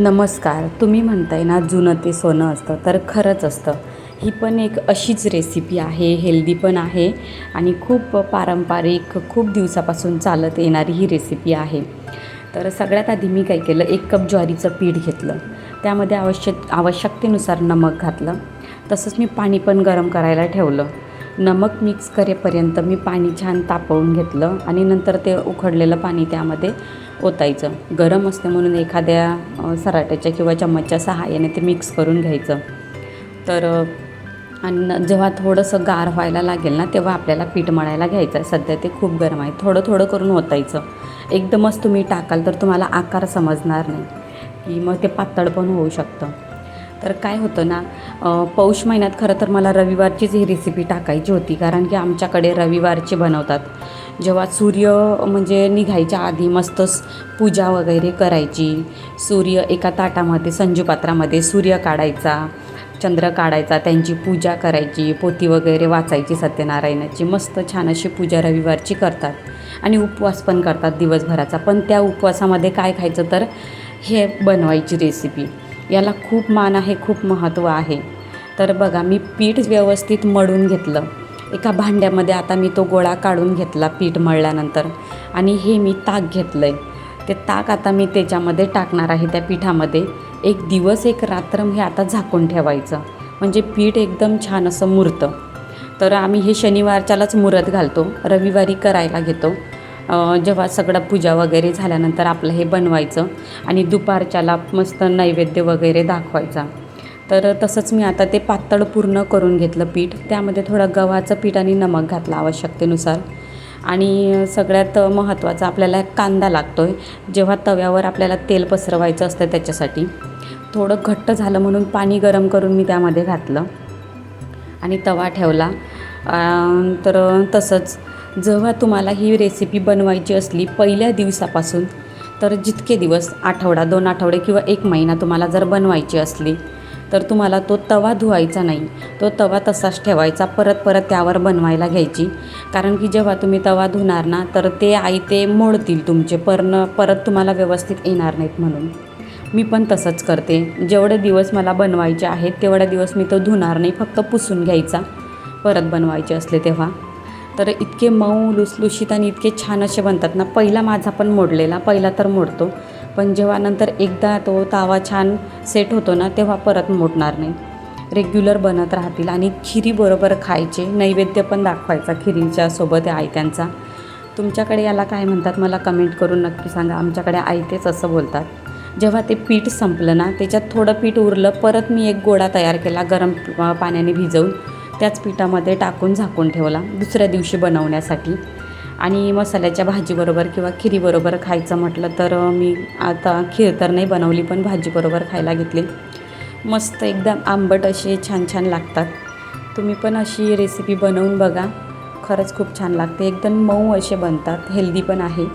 नमस्कार तुम्ही म्हणताय ना जुनं ते सोनं असतं तर खरंच असतं. ही पण एक अशीच रेसिपी आहे हेल्दी पण आहे आणि खूप पारंपरिक खूप दिवसापासून चालत येणारी ही रेसिपी आहे. तर सगळ्यात आधी मी काय केलं एक कप ज्वारीचं पीठ घेतलं. त्यामध्ये आवश्यक आवश्यकतेनुसार नमक घातलं. तसंच मी पाणी पण गरम करायला ठेवलं. नमक मिक्स करेपर्यंत मी पाणी छान तापवून घेतलं आणि नंतर ते उखडलेलं पाणी त्यामध्ये ओतायचं. गरम असते म्हणून एखाद्या सराट्याच्या किंवा चम्मचच्या सहाय्याने ते मिक्स करून घ्यायचं. तर आणि जेव्हा थोडंसं गार व्हायला लागेल ना तेव्हा आपल्याला पीठ मळायला घ्यायचं आहे सध्या ते खूप गरम आहे. थोडं थोडं करून ओतायचं. एकदमच तुम्ही टाकाल तर तुम्हाला आकार समजणार नाही. की मग ते पातळ पण होऊ शकतं. तर काय होतं ना पौष महिन्यात खरं तर मला रविवारचीच ही रेसिपी टाकायची होती. कारण की आमच्याकडे रविवारचे बनवतात. जेव्हा सूर्य म्हणजे निघायच्या आधी मस्तच पूजा वगैरे करायची. सूर्य एका ताटामध्ये संजूपात्रामध्ये सूर्य काढायचा चंद्र काढायचा त्यांची पूजा करायची पोती वगैरे वाचायची सत्यनारायणाची. मस्त छान अशी पूजा रविवारची करतात. आणि उपवास पण करतात दिवसभराचा. पण त्या उपवासामध्ये काय खायचं तर हे बनवायची रेसिपी याला खूप मान आहे खूप महत्त्व आहे. तर बघा मी पीठ व्यवस्थित मळून घेतलं. एका भांड्यामध्ये आता मी तो गोळा काढून घेतला पीठ मळल्यानंतर. आणि हे मी ताक घेतलं आहे ते ताक आता मी त्याच्यामध्ये टाकणार आहे त्या पिठामध्ये. एक दिवस एक रात्र हे आता झाकून ठेवायचं. म्हणजे पीठ एकदम छान असं मुरतं. तर आम्ही हे शनिवारच्यालाच मुरत घालतो. रविवारी करायला घेतो. जेव्हा सगळं पूजा वगैरे झाल्यानंतर आपलं हे बनवायचं आणि दुपारच्याला मस्त नैवेद्य वगैरे दाखवायचा. तर तसंच मी आता ते पातळ पूर्ण करून घेतलं पीठ. त्यामध्ये थोडं गव्हाचं पीठ आणि नमक घातलं आवश्यकतेनुसार. आणि सगळ्यात महत्त्वाचं आपल्याला एक कांदा लागतो आहे जेव्हा तव्यावर आपल्याला तेल पसरवायचं असतं त्याच्यासाठी. थोडं घट्ट झालं म्हणून पाणी गरम करून मी त्यामध्ये घातलं. आणि तवा ठेवला. तर तसंच जेव्हा तुम्हाला ही रेसिपी बनवायची असली पहिल्या दिवसापासून तर जितके दिवस आठवडा दोन आठवडे किंवा एक महिना तुम्हाला जर बनवायची असली तर तुम्हाला तो तवा धुवायचा नाही. तो तवा तसाच ठेवायचा परत परत त्यावर बनवायला घ्यायची. कारण की जेव्हा तुम्ही तवा धुणार ना तर ते आई ते मोडतील तुमचे पर्ण परत तुम्हाला व्यवस्थित येणार नाहीत म्हणून. मी पण तसंच करते. जेवढे दिवस मला बनवायचे आहेत तेवढ्या दिवस मी तो धुणार नाही फक्त पुसून घ्यायचा. परत बनवायचे असले तेव्हा. तर इतके मऊ लुसलुशीत आणि इतके छान असे बनतात ना. पहिला माझा पण मोडलेला पहिला तर मोडतो. पण जेव्हा नंतर एकदा तो तावा छान सेट होतो ना तेव्हा परत मोडणार नाही. रेग्युलर बनत राहतील आणि खिरीबरोबर खायचे. नैवेद्य पण दाखवायचा खिरीच्या सोबत आयत्यांचा तुमच्याकडे याला काय म्हणतात मला कमेंट करून नक्की सांगा. आमच्याकडे आयतेच असं बोलतात. जेव्हा ते पीठ संपलं ना त्याच्यात थोडं पीठ उरलं परत मी एक गोळा तयार केला गरम पाण्याने भिजवून. त्याच पिठामध्ये टाकून झाकून ठेवला दुसऱ्या दिवशी बनवण्यासाठी. आणि मसाल्याच्या भाजीबरोबर किंवा खिरीबरोबर खायचं म्हटलं तर मी आता खीर तर नाही बनवली पण भाजीबरोबर खायला घेतली. मस्त एकदम आंबट असे छान छान लागतात. तुम्ही पण अशी रेसिपी बनवून बघा. खरंच खूप छान लागते. एकदम मऊ असे बनतात. हेल्दी पण आहे.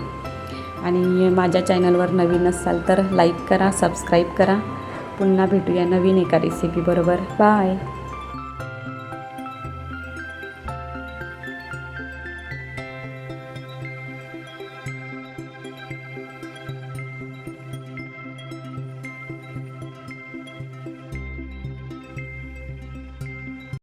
आणि माझ्या चॅनलवर नवीन असाल तर लाईक करा सबस्क्राईब करा. पुन्हा भेटूया नवीन एका रेसिपीबरोबर बाय